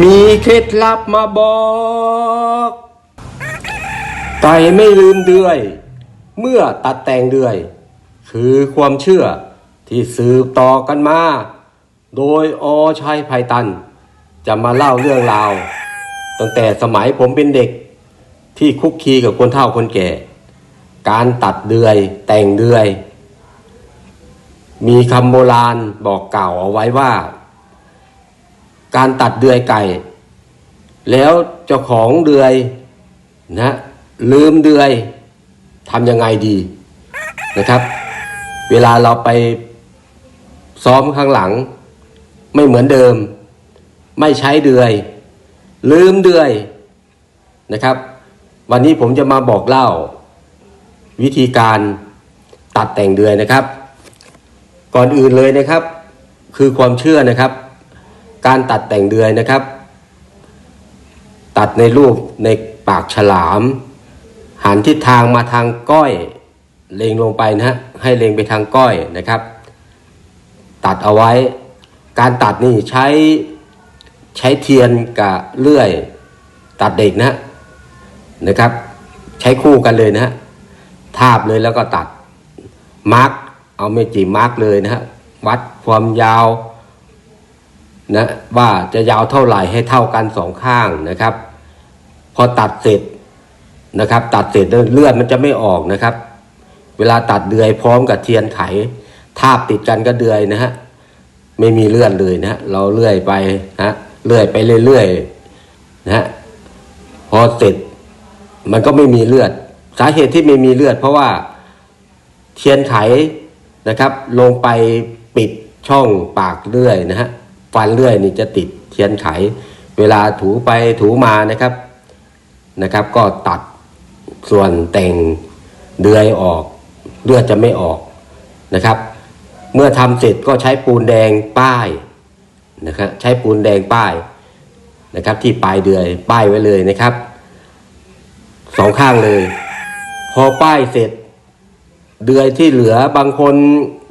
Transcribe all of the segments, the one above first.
มีเคล็ดลับมาบอก ไก่ไม่ลืมเดือย เมื่อตัดแต่งเดือย คือความเชื่อที่สืบต่อกันมา โดยอชัยไพตัน จะมาเล่าเรื่องราว ตั้งแต่สมัยผมเป็นเด็ก ที่คุกคีกับคนเฒ่าคนแก่ การตัดเดือยแต่งเดือย มีคำโบราณบอกกล่าวเอาไว้ว่า การตัดเดือยไก่ แล้วเจ้าของเดือยนะลืมเดือยทำยังไงดีนะครับ เวลาเราไปซ้อมข้างหลัง ไม่เหมือนเดิม ไม่ใช้เดือย ลืมเดือยนะครับ วันนี้ผมจะมาบอกเล่า วิธีการตัดแต่งเดือยนะครับ ก่อนอื่นเลยนะครับ คือความเชื่อนะครับ การตัดแต่งเดือยนะครับ ตัดในรูปในปากฉลาม หันทิศทางมาทางก้อย เล็งลงไปนะฮะให้เล็งไปทางก้อยนะครับ ตัดเอาไว้ การตัดนี่ใช้ใช้เทียนกับเลื่อย ตัดเด็กนะนะครับ ใช้คู่กันเลยนะฮะทาบเลยแล้วก็ตัดมาร์กเอาเมจิมาร์กเลยนะฮะวัดความยาว นะว่าจะยาวเท่าไหร่ให้เท่ากันสองข้างนะครับ พอตัดเสร็จนะครับ ตัดเสร็จเลือดมันจะไม่ออกนะครับ เวลาตัดเดือยพร้อมกับเทียนไข ทาบติดกันก็เดือยนะฮะไม่มีเลือดเลยนะฮะเราเลื่อยไปนะฮะเลื่อยไปเรื่อยๆนะฮะพอเสร็จมันก็ไม่มีเลือด สาเหตุที่ไม่มีเลือด เพราะว่าเทียนไขนะครับ ลงไปปิดช่องปากเลื่อยนะฮะ ฟันเลื่อยนี่จะติดเทียนไข เวลาถูไปถูมานะครับนะครับ ก็ตัดส่วนแต่งเดือยออกเลือดจะไม่ออกนะครับ เมื่อทำเสร็จก็ใช้ปูนแดงป้ายนะครับใช้ปูนแดงป้ายนะครับ ที่ปลายเดือยป้ายไว้เลยนะครับสองข้างเลย พอป้ายเสร็จ เดือยที่เหลือบางคน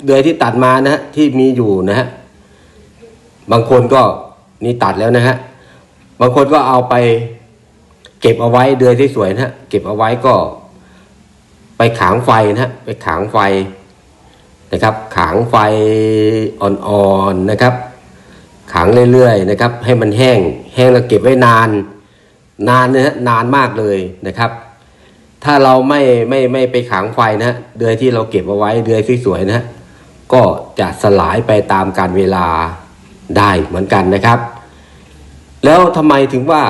เดือยที่ตัดมานะฮะที่มีอยู่นะฮะ บางคนก็นี่ตัดแล้วนะฮะ บางคนก็เอาไป เก็บเอาไว้เดือยที่สวยนะฮะ เก็บเอาไว้ก็ ไปขางไฟนะฮะ ไปขางไฟนะครับ ขางไฟอ่อนๆนะครับขางเรื่อยๆนะครับ ให้มันแห้ง แห้งแล้วเก็บไว้นาน นานนะฮะ นานมากเลยนะครับ ถ้าเราไม่ไม่ไม่ไปขังไฟนะฮะ เดือยที่เราเก็บเอาไว้ เดือยสวยๆนะฮะ ก็จะสลายไปตามการเวลา ได้เหมือนกันนะครับ แล้วทำไมถึงว่า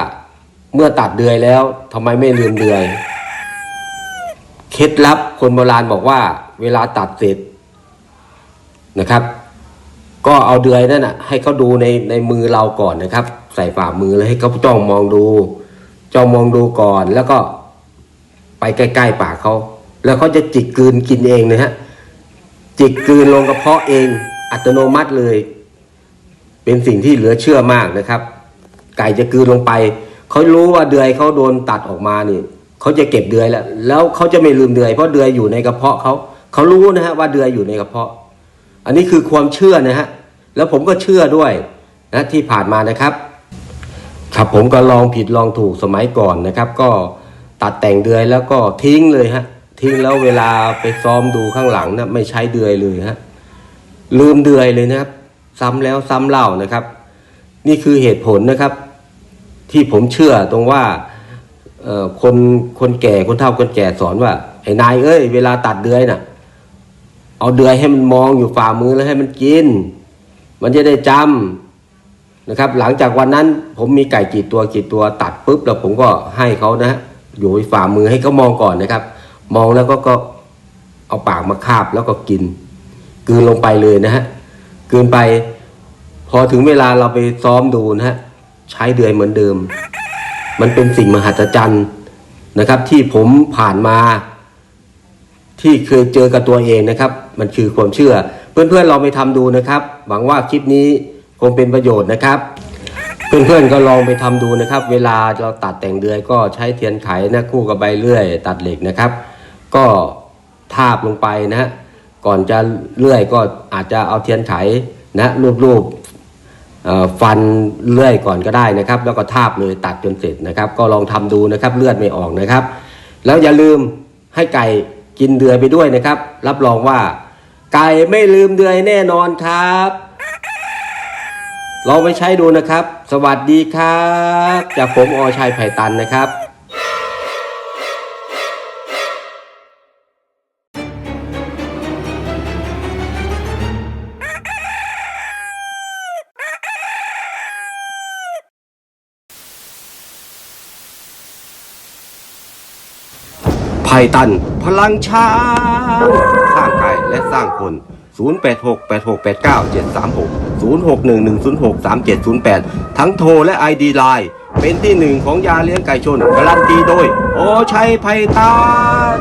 เมื่อตัดเดือยแล้วทำไมไม่ลืมเดือยเคล็ดลับคนโบราณบอกว่า เวลาตัดเสร็จนะครับ ก็เอาเดือยนั่นน่ะให้เขาดูในในมือเราก่อนนะครับ ใส่ฝ่ามือแล้วให้เขาจ้องมองดูจ้องมองดูก่อนแล้วก็ไปใกล้ๆปากเขาแล้วเขาจะจิกกลืนกินเองนะฮะจิกกลืนลงกระเพาะเองอัตโนมัติเลย เป็นสิ่งที่เหลือเชื่อมากนะครับ ไก่จะกืนลงไป เขารู้ว่าเดือยเขาโดนตัดออกมานี่เขาจะเก็บเดือยแล้ว แล้วเขาจะไม่ลืมเดือยเพราะเดือยอยู่ในกระเพาะเขาเขารู้นะฮะว่าเดือยอยู่ในกระเพาะ อันนี้คือความเชื่อนะฮะแล้วผมก็เชื่อด้วยนะที่ผ่านมานะครับ ครับผมก็ลองผิดลองถูกสมัยก่อนนะครับ ก็ตัดแต่งเดือยแล้วก็ทิ้งเลยฮะทิ้งแล้วเวลาไปซ้อมดูข้างหลังนะไม่ใช้เดือยเลยฮะลืมเดือยเลยนะครับ ซ้ำแล้วซ้ำเล่านะครับ นี่คือเหตุผลนะครับ ที่ผมเชื่อตรงว่าคนคนแก่คนเฒ่าคนแก่สอนว่าไอ้นายเอ้ยเวลาตัดเดือยน่ะ เอาเดือยให้มันมองอยู่ฝ่ามือแล้วให้มันกิน มันจะได้จำนะครับ หลังจากวันนั้นผมมีไก่กี่ตัวกี่ตัวตัดปุ๊บแล้วผมก็ให้เขานะฮะอยู่ฝ่ามือให้เขามองก่อนนะครับ มองแล้วก็ก็เอาปากมาคาบแล้วก็กินกืนลงไปเลยนะฮะ เกลืนไป พอถึงเวลาเราไปซ้อมดูนะฮะใช้เดือยเหมือนเดิม มันเป็นสิ่งมหัศจรรย์นะครับ ที่ผมผ่านมา ที่เคยเจอกับตัวเองนะครับ มันคือความเชื่อ เพื่อนๆลองไปทำดูนะครับ หวังว่าคลิปนี้คงเป็นประโยชน์นะครับ เพื่อนๆก็ลองไปทำดูนะครับ เวลาเราตัดแต่งเดือยก็ใช้เทียนไขนะคู่กับใบเลื่อย ตัดเหล็กนะครับ ก็ทาบลงไปนะฮะ ก่อนจะเลื่อยก็อาจจะเอาเทียนไขนะรูปๆเอ่อฟันเลื่อยก่อนก็ได้นะครับ แล้วก็ทาบเลยตัดจนเสร็จนะครับ ก็ลองทำดูนะครับเลือดไม่ออกนะครับ แล้วอย่าลืมให้ไก่กินเดือยไปด้วยนะครับ รับรองว่าไก่ไม่ลืมเดือยแน่นอนครับลองไปใช้ดูนะครับ สวัสดีครับ จากผมอชัยไผ่ตันนะครับ ตัน พลังช้างสร้างกายและสร้างคน 0868689736 0611063708 ทั้งโทรและ ID Line เป็นที่หนึ่งของยาเลี้ยงไก่ชนการันตีโดย โอชัยไผ่ตัน